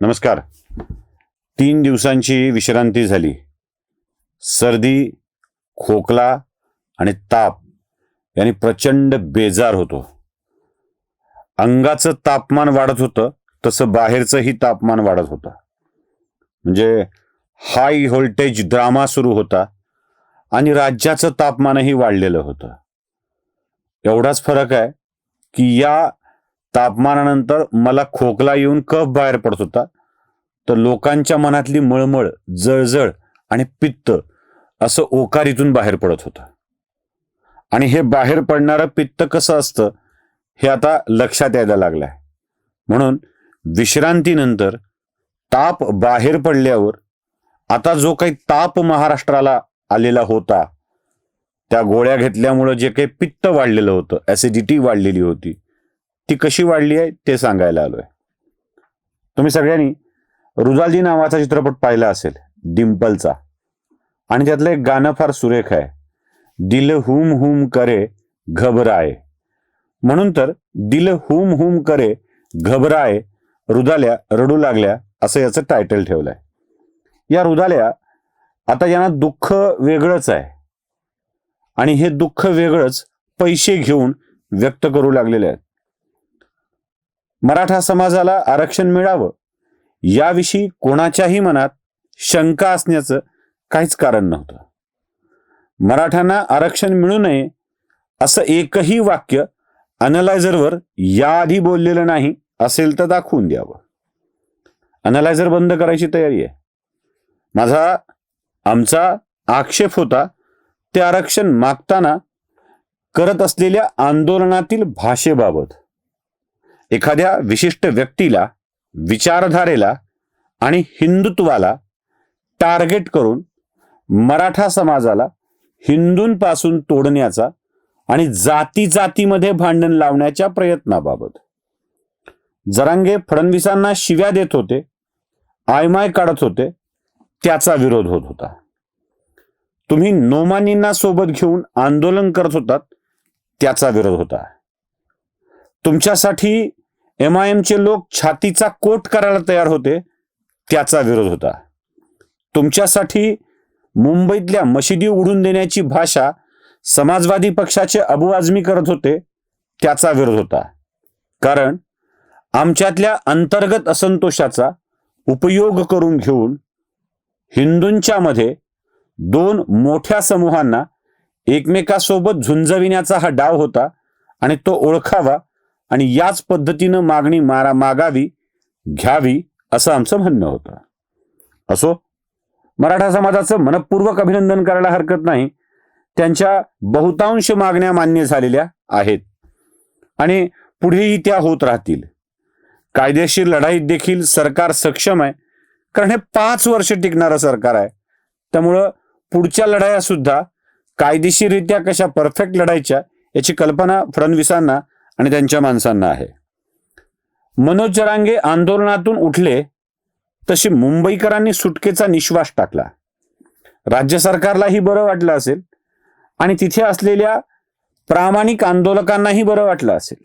नमस्कार. तीन दिवसांची विश्रांती झाली. सर्दी खोकला आणि ताप यांनी प्रचंड बेजार होतो. अंगाचं तापमान वाढत होतं तसं बाहेरचंही तापमान वाढत होतं. म्हणजे हाय व्होल्टेज ड्रामा सुरू होता आणि राज्याचं तापमानही वाढलेलं होतं. एवढाच फरक आहे की या तापमानानंतर मला खोकला येऊन कफ बाहेर पडत होता तर लोकांच्या मनातली मळमळ जळजळ आणि पित्त असं ओकारीतून बाहेर पडत होतं. आणि हे बाहेर पडणारं पित्त कसं असतं हे आता लक्षात यायला लागलंय. म्हणून विश्रांतीनंतर ताप बाहेर पडल्यावर आता जो काही ताप महाराष्ट्राला आलेला होता त्या गोळ्या घेतल्यामुळं जे काही पित्त वाढलेलं होतं ऍसिडिटी वाढलेली होती ती कशी वाढली आहे ते सांगायला आलोय. तुम्ही सगळ्यांनी रुजालजी नावाचा चित्रपट पाहिला असेल डिम्पलचा आणि त्यातलं एक गाणं फार सुरेख आहे. दिल हुम हुम करे घबराय म्हणून तर दिल हुम हुम करे घबराय रुदाल्या रडू लागल्या असं याचं टायटल ठेवलंय. या रुदाल्या आता यांना दुःख वेगळंच आहे. आणि हे दुःख वेगळंच पैसे घेऊन व्यक्त करू लागलेले आहेत. मराठा समाजाला आरक्षण मिळावं याविषयी कोणाच्याही मनात शंका असण्याचं काहीच कारण नव्हतं. मराठ्यांना आरक्षण मिळू नये असं एकही वाक्य अनलायझरवर याआधी बोललेलं नाही असेल तर दाखवून द्यावं. अनलायझर बंद करायची तयारी आहे. माझा आमचा आक्षेप होता ते आरक्षण मागताना करत असलेल्या आंदोलनातील भाषेबाबत. एखाद्या विशिष्ट व्यक्तीला विचारधारेला आणि हिंदुत्वाला टार्गेट करून मराठा समाजाला हिंदूंपासून तोडण्याचा आणि जाती जातीमध्ये भांडण लावण्याच्या प्रयत्नाबाबत. जरांगे फडणवीसांना शिव्या देत होते आयमाय काढत होते त्याचा विरोध होत होता. तुम्ही नोमानींना सोबत घेऊन आंदोलन करत होतात त्याचा विरोध होता. तुमच्यासाठी एम आय एमचे लोक छातीचा कोट करायला तयार होते त्याचा विरोध होता. तुमच्यासाठी मुंबईतल्या मशिदी उडून देण्याची भाषा समाजवादी पक्षाचे अबू आझमी करत होते त्याचा विरोध होता. कारण आमच्यातल्या अंतर्गत असंतोषाचा उपयोग करून घेऊन हिंदूंच्या मध्ये दोन मोठ्या समूहांना एकमेकासोबत झुंजविण्याचा हा डाव होता आणि तो ओळखावा आणि याच पद्धतीनं मागणी मारा मागावी घ्यावी असं आमचं म्हणणं होतं. असो मराठा समाजाचं मनपूर्वक अभिनंदन करायला हरकत नाही. त्यांच्या बहुतांश मागण्या मान्य झालेल्या आहेत. आणि पुढेही त्या होत राहतील. कायदेशीर लढाईत देखील सरकार सक्षम आहे. कारण हे पाच वर्ष टिकणारं सरकार आहे. त्यामुळं पुढच्या लढाया सुद्धा कायदेशीररित्या कशा परफेक्ट लढायच्या याची कल्पना फडणवीसांना आणि त्यांच्या माणसांना आहे. मनोज जरांगे आंदोलनातून उठले तशी मुंबईकरांनी सुटकेचा निश्वास टाकला. राज्य सरकारलाही बरं वाटलं असेल आणि तिथे असलेल्या प्रामाणिक आंदोलकांनाही बरं वाटलं असेल.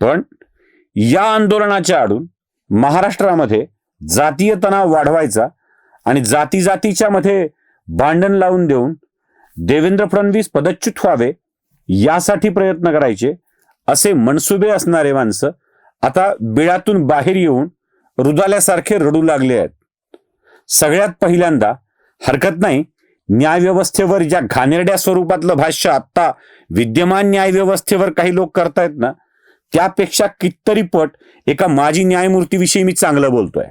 पण या आंदोलनाच्या आडून महाराष्ट्रामध्ये जातीय तणाव वाढवायचा आणि जाती जातीच्या मध्ये भांडण लावून देऊन देवेंद्र फडणवीस पदच्युत व्हावे यासाठी प्रयत्न करायचे असे मनसुबे असणारे माणसं आता बिळातून बाहेर येऊन रुदाल्यासारखे रडू लागले आहेत. सगळ्यात पहिल्यांदा हरकत नाही न्यायव्यवस्थेवर ज्या घाणेरड्या स्वरूपातलं भाष्य आत्ता विद्यमान न्यायव्यवस्थेवर काही लोक करतायत ना त्यापेक्षा कितीतरी पट एका माजी न्यायमूर्तीविषयी मी चांगलं बोलतोय.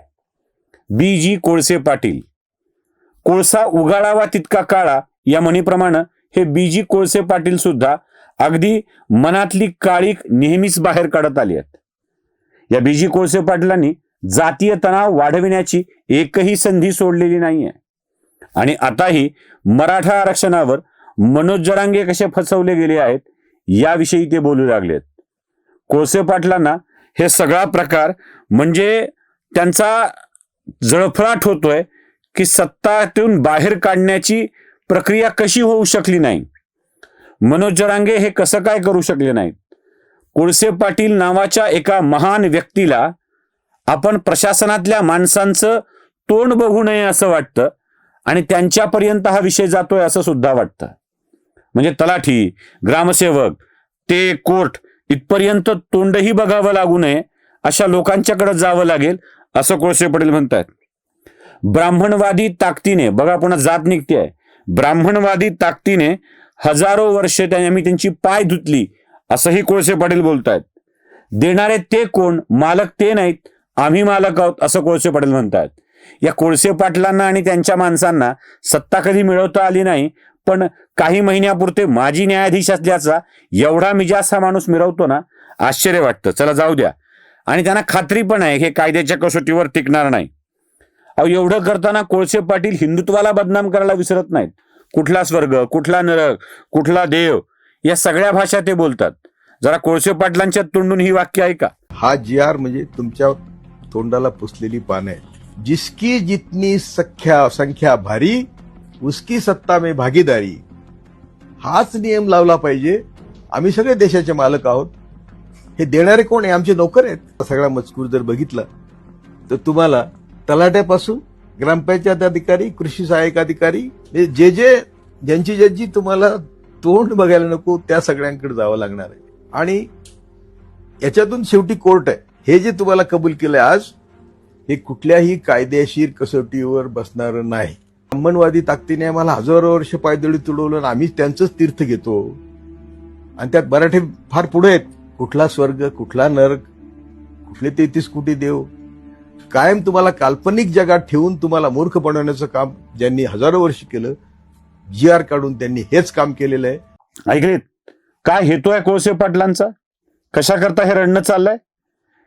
बी. जी. कोळसे पाटील. कोळसा उगाळावा तितका काळा या म्हणीप्रमाणे हे बी. जी. कोळसे पाटील सुद्धा अगदी मनातली काळीक नेहमीच बाहेर काढत आली आहेत. या बीजी कोळसे पाटलांनी जातीय तणाव वाढविण्याची एकही संधी सोडलेली नाहीये. आणि आताही मराठा आरक्षणावर मनोज जरांगे कसे फसवले गेले आहेत याविषयी ते बोलू लागलेत. कोळसे पाटलांना हे सगळा प्रकार म्हणजे त्यांचा जळफळाट होतोय की सत्तातून बाहेर काढण्याची प्रक्रिया कशी होऊ शकली नाही. मनोज जरांगे हे कसं काय करू शकले नाहीत? कोळसे पाटील नावाच्या एका महान व्यक्तीला आपण प्रशासनातल्या माणसांचं तोंड बघू नये असं वाटतं आणि त्यांच्यापर्यंत हा विषय जातोय असं सुद्धा वाटतं. म्हणजे तलाठी ग्रामसेवक ते कोर्ट इथपर्यंत तोंडही बघावं लागू नये अशा लोकांच्याकडे जावं लागेल असं कोळसे पटेल म्हणतात ब्राह्मणवादी ताकदीने बघा पुन्हा जात निघते आहे ब्राह्मणवादी ताकदीने हजारो वर्ष त्याने आम्ही त्यांची पाय धुतली. असंही कोळसे पाटील बोलतायत. देणारे ते कोण? मालक ते नाहीत. आम्ही मालक आहोत असं कोळसे पाटील म्हणतात या कोळसे पाटलांना आणि त्यांच्या माणसांना सत्ता कधी मिळवता आली नाही पण काही महिन्यापुरते माजी न्यायाधीश असल्याचा एवढा मिजाज हा माणूस मिरवतो ना आश्चर्य वाटतं. चला जाऊ द्या. आणि त्यांना खात्री पण आहे हे कायद्याच्या कसोटीवर टिकणार नाही. अहो एवढं करताना कोळसे पाटील हिंदुत्वाला बदनाम करायला विसरत नाहीत. कुठला स्वर्ग कुठला नरक कुठला देव या सगळ्या भाषा ते बोलतात. जरा कोळसे पाटलांच्या तोंडून ही वाक्य ऐका. हा जी आर म्हणजे तुमच्या तोंडाला पुसलेली पानं. आहे जिसकी जितनी सख्या संख्या भारी उसकी सत्ता में भागीदारी. हाच नियम लावला पाहिजे. आम्ही सगळे देशाचे मालक आहोत. हे देणारे कोण आहे? आमचे नोकर आहेत. सगळा मजकूर जर बघितला तर तुम्हाला तलाट्यापासून ग्रामपंचायत अधिकारी कृषी सहाय्यक अधिकारी हे जे जे ज्यांची ज्यांची तुम्हाला तोंड बघायला नको त्या सगळ्यांकडे जावं लागणार आहे. आणि याच्यातून शेवटी कोर्ट आहे. हे जे तुम्हाला कबूल केलं आज हे कुठल्याही कायदेशीर कसोटीवर बसणार नाही. ब्राह्मणवादी ताकदीने आम्हाला हजारो वर्ष पायदळी तुडवलं आणि आम्हीच त्यांचंच तीर्थ घेतो. आणि त्यात मराठी फार पुढे आहेत. कुठला स्वर्ग कुठला नरक कुठले तेहतीस कोटी देव कायम तुम्हाला काल्पनिक जगात ठेवून तुम्हाला मूर्ख बनवण्याचं काम ज्यांनी हजारो वर्ष केलं जी आर काढून त्यांनी हेच काम केलेलं आहे. ऐकले काय हेतू आहे कोळसे पाटलांचा? कशा करता हे रडणं चाललंय?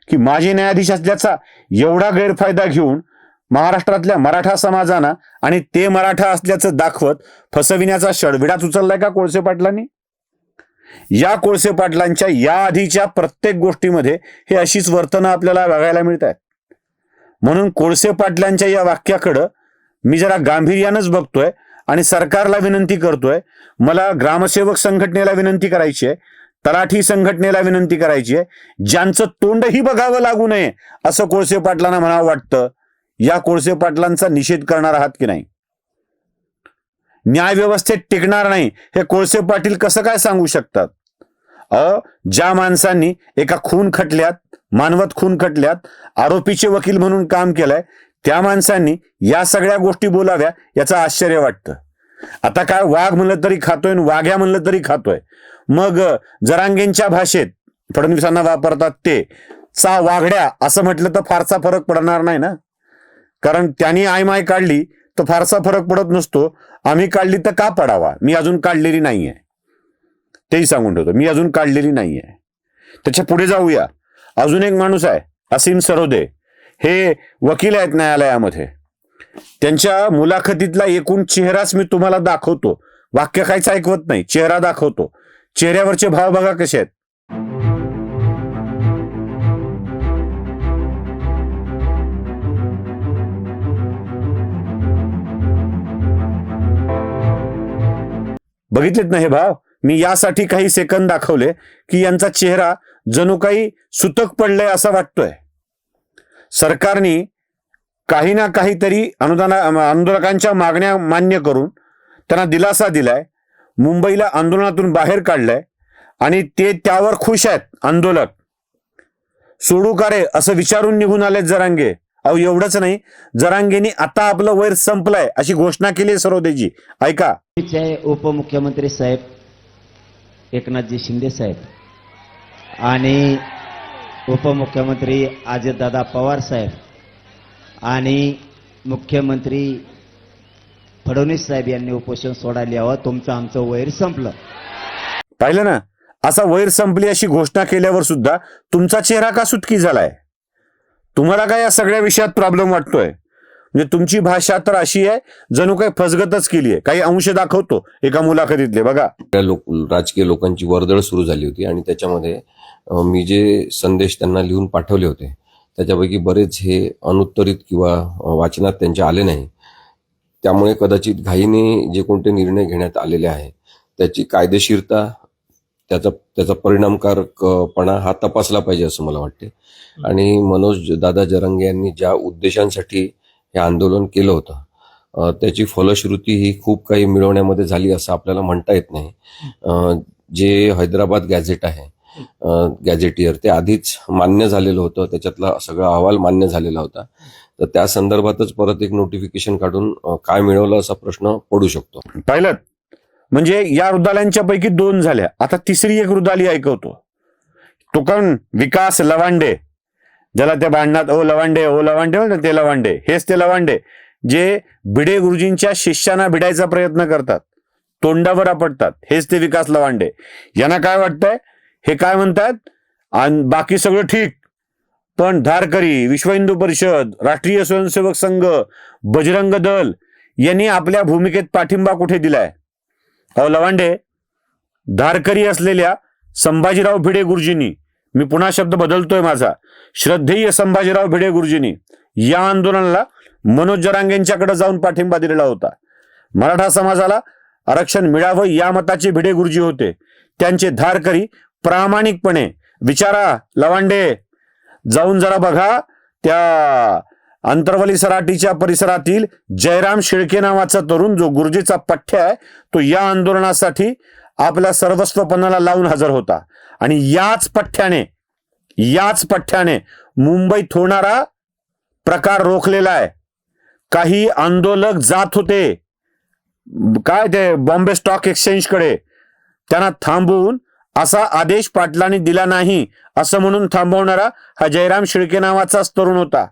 की माजी न्यायाधीश असल्याचा एवढा गैरफायदा घेऊन महाराष्ट्रातल्या मराठा समाजानं आणि ते मराठा असल्याचं दाखवत फसविण्याचा शडविडाच उचललाय का कोळसे पाटलांनी? या कोळसे पाटलांच्या या आधीच्या प्रत्येक गोष्टीमध्ये हे अशीच वर्तनं आपल्याला बघायला मिळत आहेत म्हणून कोळसे पाटलांच्या या वाक्याकडं मी जरा गांभीर्यानंच बघतोय आणि सरकारला विनंती करतोय. मला ग्रामसेवक संघटनेला विनंती करायची आहे तलाठी संघटनेला विनंती करायची आहे ज्यांचं तोंडही बघावं लागू नये असं कोळसे पाटलांना म्हणावं वाटतं. या कोळसे पाटलांचा निषेध करणार आहात की नाही? न्याय व्यवस्थेत टिकणार नाही हे कोळसे पाटील कसं काय सांगू शकतात? अ ज्या माणसांनी एका खून खटल्यात मानवत खून खटल्यात आरोपीचे वकील म्हणून काम केलंय त्या माणसांनी या सगळ्या गोष्टी बोलाव्या याचं आश्चर्य वाटतं. आता काय वाघ म्हणलं तरी खातोय आणि वाघ्या म्हणलं तरी खातोय. मग जरांगेंच्या भाषेत फडणवीसांना वापरतात ते चा वाघड्या असं म्हटलं तर फारसा फरक पडणार नाही ना? कारण त्यांनी आयमाय काढली तर फारसा फरक पडत नसतो. आम्ही काढली तर का पडावा? मी अजून काढलेली नाहीये. तेही सांगून ठेवतो. मी अजून काढलेली नाहीये. त्याच्या पुढे जाऊया. अजून एक माणूस आहे असीम सरोदे. हे वकील आहेत न्यायालयामध्ये. त्यांच्या मुलाखतीतला एकूण चेहराच मी तुम्हाला दाखवतो. वाक्य काहीच ऐकवत नाही चेहरा दाखवतो. चेहऱ्यावरचे भाव बघा कसे आहेत. बघितलेत ना हे भाव? मी यासाठी काही सेकंद दाखवले की यांचा चेहरा जणू काही सुतक पडलाय असं वाटतोय. सरकारने काही ना काहीतरी अनुदान आंदोलकांच्या मागण्या मान्य करून त्यांना दिलासा दिलाय. मुंबईला आंदोलनातून बाहेर काढलंय आणि ते त्यावर खुश आहेत आंदोलक. सोडू का रे? असं विचारून निघून आलेत जरांगे. अहो एवढंच नाही. जरांगेनी आता आपलं वैर संपलंय अशी घोषणा केली आहे सरोदेजी. ऐका. उपमुख्यमंत्री साहेब एकनाथजी शिंदे साहेब आणि उपमुख्यमंत्री अजितदादा पवार साहेब आणि मुख्यमंत्री फडणवीस साहेब यांनी उपोषण सोडायला यावं तुमचं आमचं वैर संपलं. पाहिलं ना? असा वैर संपली अशी घोषणा केल्यावर सुद्धा तुमचा चेहरा का सुटकी झालाय? तुम्हाला काय या सगळ्या विषयात प्रॉब्लेम वाटतोय? म्हणजे तुमची भाषा तर अशी आहे जणू काही फसगतच केली आहे. काही अंश दाखवतो एका मुलाखतीतले बघा. त्या लोक राजकीय लोकांची वर्दळ सुरू झाली होती आणि त्याच्यामध्ये मी जे संदेश त्यांना लिहून पाठवले होते त्याच्यापैकी बरेच हे अनुत्तरित किंवा वाचनात त्यांचे आले नाही. त्यामुळे कदाचित घाईने जे कोणते निर्णय घेण्यात आलेले आहे त्याची कायदेशीरता त्याचा त्याचा परिणामकारकपणा हा तपासला पाहिजे असं मला वाटते. आणि मनोज दादा जरंगे यांनी ज्या उद्देशांसाठी हे आंदोलन केलं होतं. त्याची फलश्रुती ही खूप काही मिळवण्यामध्ये झाली असं आपल्याला म्हणता येत नाही. जे हैदराबाद गॅझेट आहे गॅझेटियर ते आधीच मान्य झालेलं होतं. त्याच्यातला सगळा अहवाल मान्य झालेला होता. तर त्या संदर्भातच परत एक नोटिफिकेशन काढून काय मिळवलं असा प्रश्न पडू शकतो. पाहिलं? म्हणजे या रुदाल्यांच्या पैकी दोन झाल्या. आता तिसरी एक रुदाली ऐकवतो. तो कोण विकास लवांडे ज्याला त्या भांडणात ओ लवांडे ओ लवांडे हो ना ते लवांडे हेच ते लवांडे जे भिडे गुरुजींच्या शिष्यांना भिडायचा प्रयत्न करतात तोंडावर आपटतात हेच ते विकास लवांडे. यांना काय वाटतंय? हे काय म्हणतात? आणि बाकी सगळं ठीक पण धारकरी विश्व हिंदू परिषद राष्ट्रीय स्वयंसेवक संघ बजरंग दल यांनी आपल्या भूमिकेत पाठिंबा कुठे दिलाय? अहो लवांडे धारकरी असलेल्या संभाजीराव भिडे गुरुजींनी मी पुन्हा शब्द बदलतोय माझा. श्रद्धेय संभाजीराव भिडे गुरुजींनी या आंदोलनाला मनोज जरांगेंच्याकडे जाऊन पाठिंबा दिलेला होता. मराठा समाजाला आरक्षण मिळावं या मताचे भिडे गुरुजी होते. त्यांचे धारकरी प्रामाणिकपणे विचारा लवांडे जाऊन जरा बघा त्या अंतरवली सराटीच्या परिसरातील जयराम शेळके नावाचा तरुण जो गुरुजीचा पठ्य आहे तो या आंदोलनासाठी आपल्या सर्वस्वपणाला लावून हजर होता. आणि याच पठ्ठ्याने याच पठ्ठ्याने मुंबईत होणारा प्रकार रोखलेला आहे. काही आंदोलक जात होते. काय ते बॉम्बे स्टॉक एक्सचेंजकडे. त्यांना थांबवून असा आदेश पाटलांनी दिला नाही असं म्हणून थांबवणारा हा जयराम शिळके नावाचाच तरुण होता.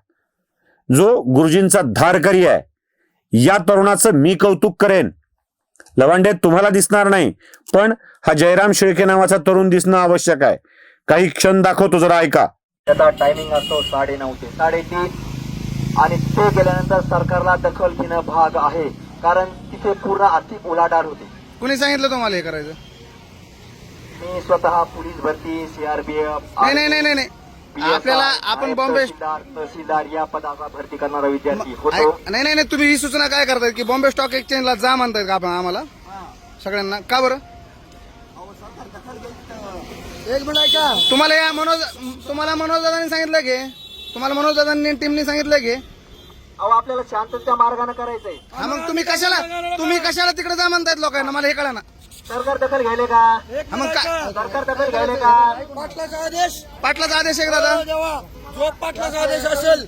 जो गुरुजींचा धारकरी आहे. या तरुणाचं मी कौतुक करेन. लवांडे तुम्हाला दिसणार नाही पण हा जयराम शेळके नावाचा तरुण दिसणं आवश्यक आहे. काही क्षण दाखवतो जरा ऐका. त्याचा टायमिंग असतो साडे नऊ ते साडेतीन आणि ते गेल्यानंतर सरकारला दखल घेणं भाग आहे. कारण तिथे पूर्ण आर्थिक उलाढाल होते. कुणी सांगितलं तुम्हाला हे करायचं? मी स्वतः पोलीस भरती सीआरपीएफ नाही नाही नाही नाही नाही. आपल्याला आपण बॉम्बे तहसीलदार या पदाचा भरती करणारा विद्यार्थी होतो. नाही नाही नाही तुम्ही ही सूचना काय करताय की बॉम्बे स्टॉक एक्सचेंजला जा म्हणतायत का आपण आम्हाला? सगळ्यांना. का बरं? एक मिनिट ऐका. तुम्हाला या मनोज तुम्हाला मनोज दादांनी सांगितलं की? तुम्हाला मनोज दादांनी टीमनी सांगितलं की? अहो आपल्याला शांततेच्या मार्गाने करायचंय. हा मग तुम्ही कशाला तुम्ही कशाला तिकडे जा म्हणतायत लोकांना? मला हे कळा ना. सरकार दखल घ्यायले का? हा मग काय? सरकार दखल घ्यायले का? पाटलाचा आदेश? आहे का दादा? जो पाटलाचा आदेश असेल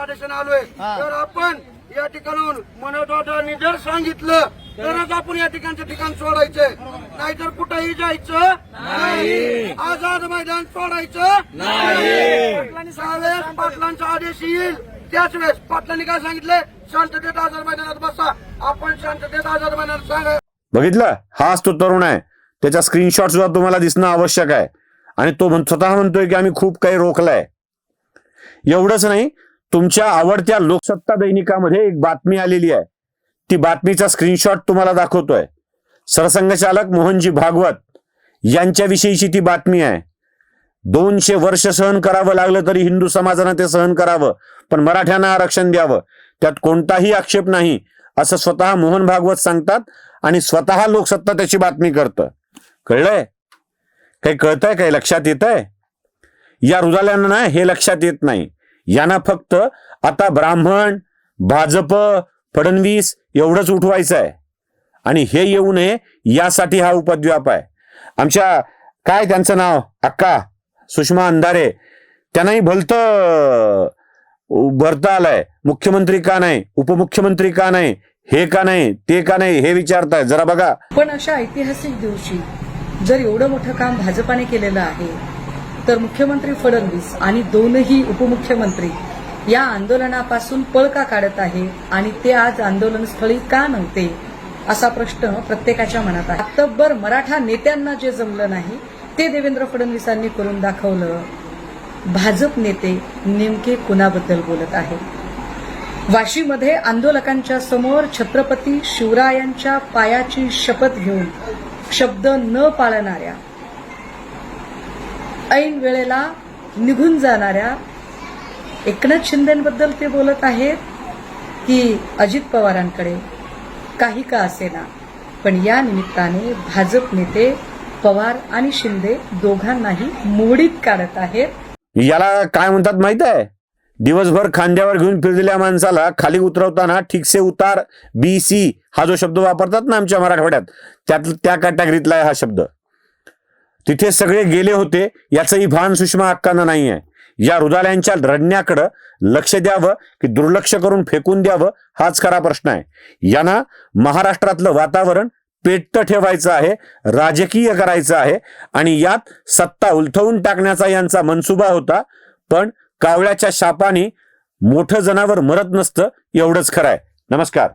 आदेशाने आलोय. तर आपण या ठिकाणून मनोदादांनी जर सांगितलं तरच आपण या ठिकाणचं ठिकाण सोडायचंय नाहीतर कुठेही जायचं नाही. आझाद मैदान सोडायचं नाही. पाटलांनी सांगावेळेस पाटलांचा आदेश येईल. त्याच वेळेस पाटलांनी काय सांगितलंय शांततेत आझाद मैदानात बसा. आपण शांततेत आझाद मैदानात सांगा. बघितलं? हाच तो तरुण आहे. त्याचा स्क्रीनशॉट सुद्धा तुम्हाला दिसणं आवश्यक आहे. आणि तो स्वतः म्हणतोय की आम्ही खूप काही रोखलंय. एवढंच नाही तुमच्या आवडत्या लोकसत्ता दैनिकामध्ये एक बातमी आलेली आहे. ती बातमीचा स्क्रीनशॉट तुम्हाला दाखवतोय. सरसंघचालक मोहनजी भागवत यांच्याविषयीची ती बातमी आहे. दोनशे वर्ष सहन करावं लागलं तरी हिंदू समाजानं ते सहन करावं पण मराठ्यांना आरक्षण द्यावं. त्यात कोणताही आक्षेप नाही असं स्वतः मोहन भागवत सांगतात. आणि स्वतः लोकसत्ता त्याची बातमी करतं. कळलंय? काही कळतंय? काही लक्षात येत आहे या रुदाल्यांना ना हे लक्षात येत नाही. यांना फक्त आता ब्राह्मण भाजप फडणवीस एवढंच उठवायचं आहे आणि हे येऊ नये यासाठी हा उपद्व्याप आहे. आमच्या काय त्यांचं नाव? अक्का सुषमा अंधारे. त्यांनाही भलत भरता आलाय. मुख्यमंत्री का नाही? उपमुख्यमंत्री का नाही? हे का नाही ते का नाही हे विचारताय. जरा बघा. पण अशा ऐतिहासिक दिवशी जर एवढं मोठं काम भाजपाने केलेलं आहे तर मुख्यमंत्री फडणवीस आणि दोनही उपमुख्यमंत्री या आंदोलनापासून पळ का काढत आहे आणि ते आज आंदोलनस्थळी का नव्हते असा प्रश्न प्रत्येकाच्या मनात आहे. तब्बर मराठा नेत्यांना जे जमलं नाही ते देवेंद्र फडणवीसांनी करून दाखवलं. भाजप नेते नेमके कुणाबद्दल बोलत आहेत? वाशीमध्ये आंदोलकांच्या समोर छत्रपती शिवरायांच्या पायाची शपथ घेऊन शब्द न पाळणाऱ्या ऐन वेळेला निघून जाणाऱ्या एकनाथ शिंदेबद्दल ते बोलत आहेत की अजित पवारांकडे काही का असेना पण या निमित्ताने भाजप नेते पवार आणि शिंदे दोघांनाही मोडीत काढत आहेत. याला काय म्हणतात माहीत आहे? दिवसभर खांद्यावर घेऊन फिरलेल्या माणसाला खाली उतरवताना ठीकसे उतार बी सी हा जो शब्द वापरतात ना आमच्या मराठवाड्यात त्यात त्या कॅटेगरीतला आहे हा शब्द. तिथे सगळे गेले होते याचंही भान सुषमा हक्कानं नाही आहे या रुदाल्यांच्या रडण्याकडं लक्ष द्यावं की दुर्लक्ष करून फेकून द्यावं हाच खरा प्रश्न आहे. यांना महाराष्ट्रातलं वातावरण पेट्ट ठेवायचं आहे राजकीय करायचं आहे आणि यात सत्ता उलथवून टाकण्याचा यांचा मनसुबा होता पण कावळ्याच्या शापाने मोठं जनावर मरत नसतं एवढंच खरं आहे. नमस्कार.